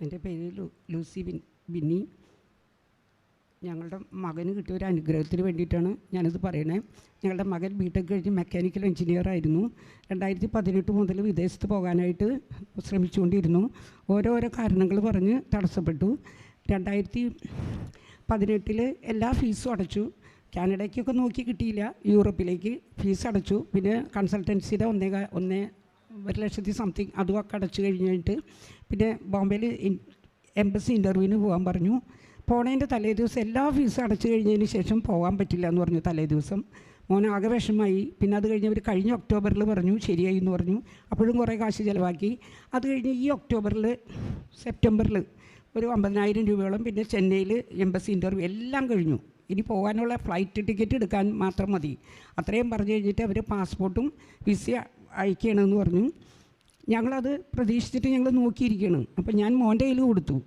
എന്റെ പേര് ലൂ- Lucy bin Binny. ഞങ്ങളുടെ മകന് കിട്ടിയ ഒരു അനുഗ്രഹത്തിന് വേണ്ടിയിട്ടാണ് ഞാനത് പറയണേ. ഞങ്ങളുടെ മകൻ ബി ടെക് കഴിഞ്ഞ് മെക്കാനിക്കൽ എഞ്ചിനീയർ ആയിരുന്നു. രണ്ടായിരത്തി പതിനെട്ട് മുതൽ വിദേശത്ത് പോകാനായിട്ട് ശ്രമിച്ചുകൊണ്ടിരുന്നു. ഓരോരോ കാരണങ്ങൾ പറഞ്ഞ് തടസ്സപ്പെട്ടു. രണ്ടായിരത്തി പതിനെട്ടിൽ എല്ലാ ഫീസും അടച്ചു. കാനഡയ്ക്കൊക്കെ നോക്കി കിട്ടിയില്ല. യൂറോപ്പിലേക്ക് ഫീസ് അടച്ചു. പിന്നെ കൺസൾട്ടൻസിയുടെ ഒന്നേ ഒന്നേ ഒരു ലക്ഷത്തി സംതിങ് അതും ഒക്കെ അടച്ചു കഴിഞ്ഞിട്ട് പിന്നെ ബോംബെയിൽ എംബസി ഇന്റർവ്യൂവിന് പോകാൻ പറഞ്ഞു. പോണതിന്റെ തലേ ദിവസം എല്ലാ ഫീസും അടച്ചു കഴിഞ്ഞതിന് ശേഷം പോകാൻ പറ്റില്ല എന്ന് പറഞ്ഞു തലേ ദിവസം. മോൻ ആകെ വിഷമമായി. പിന്നെ അത് കഴിഞ്ഞ് അവർ കഴിഞ്ഞ ഒക്ടോബറിൽ പറഞ്ഞു ശരിയായി എന്ന് പറഞ്ഞു. അപ്പോഴും കുറേ കാശ് ചിലവാക്കി. അത് കഴിഞ്ഞ് ഈ ഒക്ടോബറിൽ സെപ്റ്റംബറിൽ ഒരു അമ്പതിനായിരം രൂപയോളം പിന്നെ ചെന്നൈയിൽ എംബസി ഇന്റർവ്യൂ എല്ലാം കഴിഞ്ഞു. ഇനി പോകാനുള്ള ഫ്ലൈറ്റ് ടിക്കറ്റ് എടുക്കാൻ മാത്രം മതി. അത്രയും പറഞ്ഞു കഴിഞ്ഞിട്ട് അവർ പാസ്പോർട്ടും വിസ അയക്കണമെന്ന് പറഞ്ഞു. ഞങ്ങളത് പ്രതീക്ഷിച്ചിട്ട് ഞങ്ങൾ നോക്കിയിരിക്കുകയാണ് അപ്പോൾ ഞാൻ മോന്റെ കയ്യിൽ കൊടുത്തു.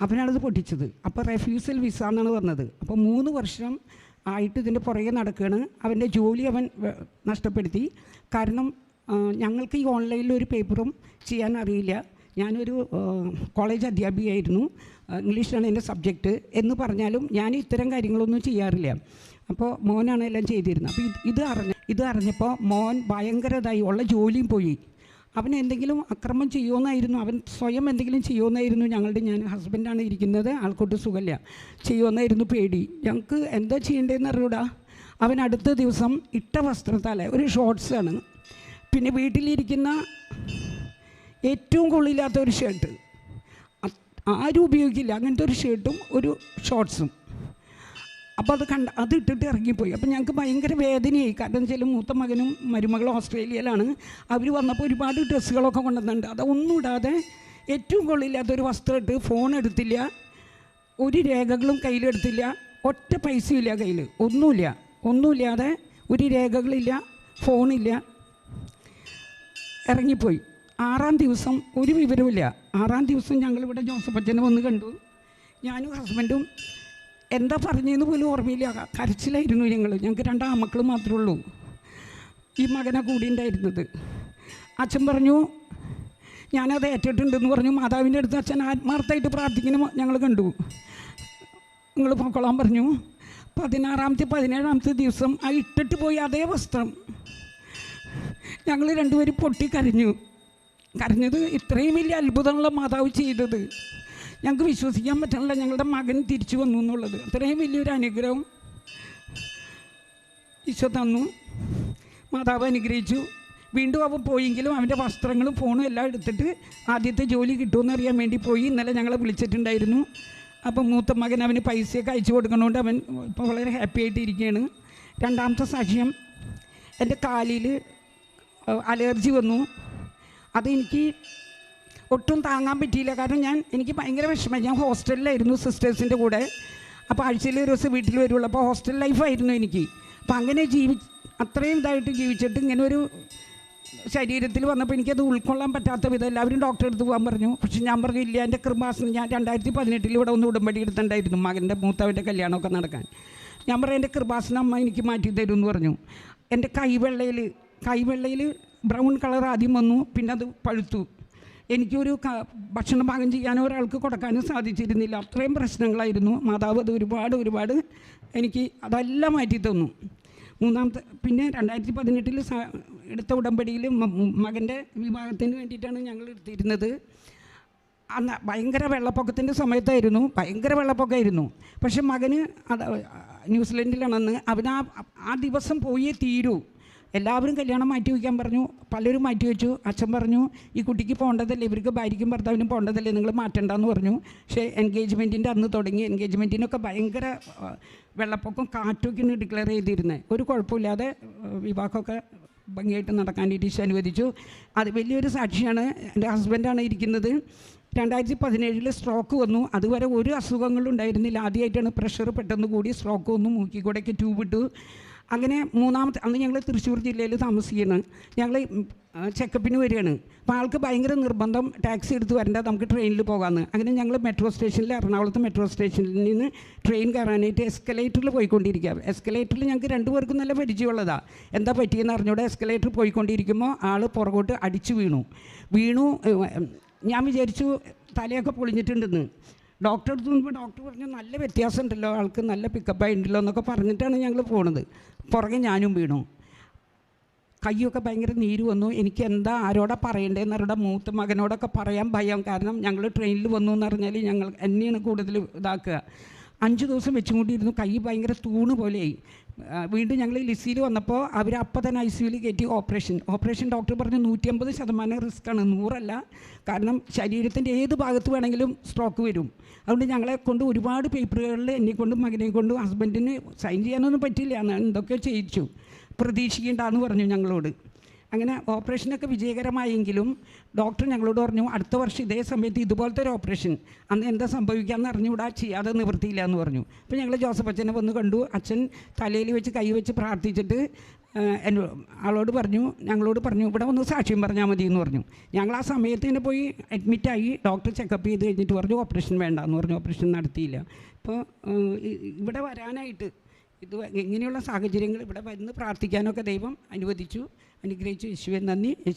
അവനാണത് പൊട്ടിച്ചത്. അപ്പോൾ റെഫ്യൂസൽ വിസ എന്നാണ് പറഞ്ഞത്. അപ്പോൾ മൂന്ന് വർഷം ആയിട്ട് ഇതിന്റെ പുറകെ നടക്കുകയാണ് അവന്റെ ജോലി അവൻ നഷ്ടപ്പെടുത്തി. കാരണം ഞങ്ങൾക്ക് ഈ ഓൺലൈനിൽ ഒരു പേപ്പറും ചെയ്യാൻ അറിയില്ല. ഞാനൊരു കോളേജ് അധ്യാപികയായിരുന്നു. ഇംഗ്ലീഷാണ് എന്റെ സബ്ജക്റ്റ് എന്ന് പറഞ്ഞാലും ഞാൻ ഇത്തരം കാര്യങ്ങളൊന്നും ചെയ്യാറില്ല. അപ്പോൾ മോനാണ് എല്ലാം ചെയ്തിരുന്നത്. അപ്പോൾ ഇത് അറിഞ്ഞ ഇത് അറിഞ്ഞപ്പോൾ മോൻ ഭയങ്കരതായി ഉള്ള ജോലിയും പോയി. അവൻ എന്തെങ്കിലും അക്രമം ചെയ്യുമെന്നായിരുന്നു. അവൻ സ്വയം എന്തെങ്കിലും ചെയ്യുമെന്നായിരുന്നു ഞങ്ങളുടെ ഞാൻ ഹസ്ബൻഡാണ് ഇരിക്കുന്നത്. ആൾക്കൂട്ട് സുഖമില്ല. ചെയ്യുമെന്നായിരുന്നു പേടി. ഞങ്ങൾക്ക് എന്താ ചെയ്യേണ്ടതെന്ന് അറിയൂടാ? അവൻ അടുത്ത ദിവസം ഇട്ട വസ്ത്രത്താലെ ഒരു ഷോർട്സാണ് പിന്നെ വീട്ടിലിരിക്കുന്ന ഏറ്റവും കൊള്ളില്ലാത്ത ഒരു ഷർട്ട് ആരും ഉപയോഗിക്കില്ല. അങ്ങനത്തെ ഒരു ഷർട്ടും ഒരു ഷോർട്സും അപ്പോൾ അത് കണ്ട അത് ഇട്ടിട്ട് ഇറങ്ങിപ്പോയി. അപ്പോൾ ഞങ്ങൾക്ക് ഭയങ്കര വേദനയായി. കാരണം വെച്ചാൽ മൂത്ത മകനും മരുമകളും ഓസ്ട്രേലിയയിലാണ്. അവർ വന്നപ്പോൾ ഒരുപാട് ഡ്രസ്സുകളൊക്കെ കൊണ്ടുവന്നിട്ടുണ്ട്. അതൊന്നും ഇടാതെ ഏറ്റവും കൊള്ളില്ലാത്തൊരു വസ്ത്രം ഇട്ട് ഫോൺ എടുത്തില്ല. ഒരു രേഖകളും കയ്യിലെടുത്തില്ല ഒറ്റ പൈസയില്ല കയ്യിൽ ഒന്നുമില്ല. ഒന്നുമില്ലാതെ ഒരു രേഖകളില്ല. ഫോണില്ല ഇറങ്ങിപ്പോയി. ആറാം ദിവസം ഒരു വിവരമില്ല ആറാം ദിവസം ഞങ്ങളിവിടെ ജോസഫ് അച്ഛനെ വന്ന് കണ്ടു. ഞാനും ഹസ്ബൻഡും എന്താ പറഞ്ഞതെന്ന് പോലും ഓർമ്മയില്ല. കരച്ചിലായിരുന്നു ഞങ്ങൾ ഞങ്ങൾക്ക് രണ്ട് ആമക്കൾ മാത്രമേ ഉള്ളൂ. ഈ മകനെ കൂടി ഉണ്ടായിരുന്നത്. അച്ഛൻ പറഞ്ഞു ഞാനത് ഏറ്റിട്ടുണ്ടെന്ന് പറഞ്ഞു. മാതാവിന്റെ അടുത്ത് അച്ഛൻ ആത്മാർത്ഥമായിട്ട് പ്രാർത്ഥിക്കുന്ന ഞങ്ങൾ കണ്ടു. നിങ്ങൾ പൊക്കോളാൻ പറഞ്ഞു. പതിനാറാമത്തെ പതിനേഴാമത്തെ ദിവസം ആ ഇട്ടിട്ട് പോയി അതേ വസ്ത്രം ഞങ്ങൾ രണ്ടുപേരും പൊട്ടി കരഞ്ഞു. കരഞ്ഞത് ഇത്രയും വലിയ അത്ഭുതമുള്ള മാതാവ് ചെയ്തത്. ഞങ്ങൾക്ക് വിശ്വസിക്കാൻ പറ്റണില്ല. ഞങ്ങളുടെ മകൻ തിരിച്ചു വന്നു എന്നുള്ളത്. അത്രയും വലിയൊരു അനുഗ്രഹം ഈശോ തന്നു. മാതാവ് അനുഗ്രഹിച്ചു. വീണ്ടും അവൻ പോയെങ്കിലും അവന്റെ വസ്ത്രങ്ങളും ഫോണും എല്ലാം എടുത്തിട്ട് ആദ്യത്തെ ജോലി കിട്ടുമെന്ന് അറിയാൻ വേണ്ടി പോയി. ഇന്നലെ ഞങ്ങളെ വിളിച്ചിട്ടുണ്ടായിരുന്നു. അപ്പം മൂത്ത മകൻ അവന് പൈസയൊക്കെ അയച്ചു കൊടുക്കണോണ്ട് അവൻ ഇപ്പോൾ വളരെ ഹാപ്പി ആയിട്ട് ഇരിക്കുകയാണ്. രണ്ടാമത്തെ സാക്ഷ്യം എന്റെ കാലിൽ അലർജി വന്നു. അതെനിക്ക് ഒട്ടും താങ്ങാൻ പറ്റിയില്ല. കാരണം ഞാൻ എനിക്ക് ഭയങ്കര വിഷമം ഞാൻ ഹോസ്റ്റലിലായിരുന്നു സിസ്റ്റേഴ്സിന്റെ കൂടെ. അപ്പോൾ ആഴ്ചയിൽ ഒരു ദിവസം വീട്ടിൽ വരുള്ളൂ. അപ്പോൾ ഹോസ്റ്റൽ ലൈഫായിരുന്നു എനിക്ക്. അപ്പം അങ്ങനെ ജീവി അത്രയും ഇതായിട്ട് ജീവിച്ചിട്ട് ഇങ്ങനെ ഒരു ശരീരത്തിൽ വന്നപ്പോൾ എനിക്കത് ഉൾക്കൊള്ളാൻ പറ്റാത്ത വിധം എല്ലാവരും ഡോക്ടറെ അടുത്ത് പോകാൻ പറഞ്ഞു. പക്ഷേ ഞാൻ പറഞ്ഞു ഇല്ല എന്റെ കൃപാസനം ഞാൻ രണ്ടായിരത്തി പതിനെട്ടിൽ ഇവിടെ ഒന്ന് ഉടമ്പടി എടുത്തിട്ടുണ്ടായിരുന്നു. മകന്റെ മൂത്തവന്റെ കല്യാണമൊക്കെ നടക്കാൻ. ഞാൻ പറഞ്ഞു എന്റെ കൃപാസനം അമ്മ എനിക്ക് മാറ്റി തരും എന്ന് പറഞ്ഞു. എന്റെ കൈവെള്ളയിൽ കൈവെള്ളയിൽ ബ്രൗൺ കളർ ആദ്യം വന്നു. പിന്നെ അത് പഴുത്തു. എനിക്കൊരു ഭക്ഷണം പാകം ചെയ്യാനോ ഒരാൾക്ക് കൊടുക്കാനും സാധിച്ചിരുന്നില്ല. അത്രയും പ്രശ്നങ്ങളായിരുന്നു. മാതാവ് അത് ഒരുപാട് ഒരുപാട് എനിക്ക് അതെല്ലാം മാറ്റി തന്നു. മൂന്നാമത്തെ പിന്നെ രണ്ടായിരത്തി പതിനെട്ടിൽ എടുത്ത ഉടമ്പടിയിൽ മകന്റെ വിവാഹത്തിന് വേണ്ടിയിട്ടാണ് ഞങ്ങൾ എടുത്തിരുന്നത്. അന്ന് ഭയങ്കര വെള്ളപ്പൊക്കത്തിന്റെ സമയത്തായിരുന്നു. ഭയങ്കര വെള്ളപ്പൊക്കമായിരുന്നു. പക്ഷെ മകന് അത് ന്യൂസിലൻഡിലാണെന്ന് അവനാ ആ ദിവസം പോയേ തീരൂ. എല്ലാവരും കല്യാണം മാറ്റി വയ്ക്കാൻ പറഞ്ഞു. പലരും മാറ്റി വെച്ചു. അച്ഛൻ പറഞ്ഞു ഈ കുട്ടിക്ക് പോകേണ്ടതല്ലേ ഇവർക്ക് ഭാര്യയ്ക്കും ഭർത്താവിനും പോകേണ്ടതല്ലേ നിങ്ങൾ മാറ്റണ്ടെന്ന് പറഞ്ഞു. പക്ഷേ എൻഗേജ്മെന്റിന്റെ അന്ന് തുടങ്ങി. എൻഗേജ്മെന്റിനൊക്കെ ഭയങ്കര വെള്ളപ്പൊക്കം കാറ്റൊക്കെയാണ് ഡിക്ലെയർ ചെയ്തിരുന്നത് ഒരു കുഴപ്പമില്ലാതെ വിവാഹമൊക്കെ ഭംഗിയായിട്ട് നടക്കാനായിട്ട് ഈശോ അനുവദിച്ചു. അത് വലിയൊരു സാക്ഷിയാണ്. എന്റെ ഹസ്ബൻഡാണ് ഇരിക്കുന്നത്. രണ്ടായിരത്തി പതിനേഴിൽ സ്ട്രോക്ക് വന്നു. അതുവരെ ഒരു അസുഖങ്ങളും ഉണ്ടായിരുന്നില്ല. ആദ്യമായിട്ടാണ് പ്രഷർ പെട്ടെന്ന് കൂടി സ്ട്രോക്ക് വന്നു. മൂക്കി കൂടെയൊക്കെ ട്യൂബ് ഇട്ടു. അങ്ങനെ മൂന്നാമത്തെ അന്ന് ഞങ്ങൾ തൃശ്ശൂർ ജില്ലയിൽ താമസിക്കുന്നു. ഞങ്ങൾ ചെക്കപ്പിന് വരികയാണ്. അപ്പോൾ ആൾക്ക് ഭയങ്കര നിർബന്ധം ടാക്സി എടുത്ത് വരേണ്ട നമുക്ക് ട്രെയിനിൽ പോകാമെന്ന് അങ്ങനെ ഞങ്ങൾ മെട്രോ സ്റ്റേഷനിൽ എറണാകുളത്ത് മെട്രോ സ്റ്റേഷനിൽ നിന്ന് ട്രെയിൻ കയറാനായിട്ട് എസ്കലേറ്ററിൽ പോയിക്കൊണ്ടിരിക്കുക എസ്കലേറ്ററിൽ ഞങ്ങൾക്ക് രണ്ടു പേർക്കും നല്ല പരിചയമുള്ളതാണ് എന്താ പറ്റിയെന്ന് അറിഞ്ഞൂടെ? എസ്കലേറ്റർ പോയിക്കൊണ്ടിരിക്കുമ്പോൾ ആൾ പുറകോട്ട് അടിച്ചു വീണു. വീണു ഞാൻ വിചാരിച്ചു തലയൊക്കെ പൊളിഞ്ഞിട്ടുണ്ടെന്ന്. ഡോക്ടർ അടുത്ത് ഡോക്ടർ പറഞ്ഞു നല്ല വ്യത്യാസം ഉണ്ടല്ലോ ആൾക്ക് നല്ല പിക്കപ്പ് ആയിട്ടുണ്ടല്ലോ എന്നൊക്കെ പറഞ്ഞിട്ടാണ് ഞങ്ങൾ പോണത്. പുറകെ ഞാനും വീണു. കയ്യൊക്കെ ഭയങ്കര നീര് വന്നു. എനിക്ക് എന്താ ആരോടാ പറയണ്ടേന്ന് അവരുടെ മൂത്ത മകനോടൊക്കെ പറയാൻ ഭയം. കാരണം ഞങ്ങൾ ട്രെയിനിൽ വന്നു എന്ന് പറഞ്ഞാൽ ഞങ്ങൾ എന്നെയാണ് കൂടുതൽ ഇതാക്കുക. അഞ്ച് ദിവസം വെച്ചുകൊണ്ടിരുന്നു കൈ ഭയങ്കര തൂണ് പോലെയായി. വീണ്ടും ഞങ്ങൾ ലിസിയിൽ വന്നപ്പോൾ അവർ അപ്പം തന്നെ ഐ സിയുയിൽ കയറ്റി ഓപ്പറേഷൻ. ഓപ്പറേഷൻ ഡോക്ടർ പറഞ്ഞു നൂറ്റി അമ്പത് ശതമാനം റിസ്ക്കാണ്. നൂറല്ല. കാരണം ശരീരത്തിന്റെ ഏത് ഭാഗത്ത് വേണമെങ്കിലും സ്ട്രോക്ക് വരും. അതുകൊണ്ട് ഞങ്ങളെ കൊണ്ട് ഒരുപാട് പേപ്പറുകളിൽ എന്നെ കൊണ്ടും മകനെ കൊണ്ടും ഹസ്ബൻഡിന് സൈൻ ചെയ്യാനൊന്നും പറ്റില്ല എന്തൊക്കെയോ ചെയ്യിച്ചു. പ്രതീക്ഷിക്കേണ്ടെന്ന് പറഞ്ഞു ഞങ്ങളോട്. അങ്ങനെ ഓപ്പറേഷനൊക്കെ വിജയകരമായെങ്കിലും ഡോക്ടർ ഞങ്ങളോട് പറഞ്ഞു അടുത്ത വർഷം ഇതേ സമയത്ത് ഇതുപോലത്തെ ഒരു ഓപ്പറേഷൻ അന്ന് എന്താ സംഭവിക്കാമെന്ന് അറിഞ്ഞുകൂടാ ചെയ്യാതെ നിവൃത്തിയില്ല എന്ന് പറഞ്ഞു. അപ്പോൾ ഞങ്ങൾ ജോസഫ് അച്ഛനെ വന്ന് കണ്ടു. അച്ഛൻ തലയിൽ വെച്ച് കൈ വെച്ച് പ്രാർത്ഥിച്ചിട്ട് ആളോട് പറഞ്ഞു ഞങ്ങളോട് പറഞ്ഞു ഇവിടെ ഒന്ന് സാക്ഷ്യം പറഞ്ഞാൽ മതി എന്ന് പറഞ്ഞു. ഞങ്ങൾ ആ സമയത്ത് തന്നെ പോയി അഡ്മിറ്റായി ഡോക്ടർ ചെക്കപ്പ് ചെയ്ത് കഴിഞ്ഞിട്ട് പറഞ്ഞു ഓപ്പറേഷൻ വേണ്ട എന്ന് പറഞ്ഞു ഓപ്പറേഷൻ നടത്തിയില്ല. അപ്പോൾ ഇവിടെ വരാനായിട്ട് ഇത് ഇങ്ങനെയുള്ള സാഹചര്യങ്ങൾ ഇവിടെ വന്ന് പ്രാർത്ഥിക്കാനൊക്കെ ദൈവം അനുവദിച്ചു. അനുഗ്രഹിച്ചു യേശുവെ നന്ദി യേശു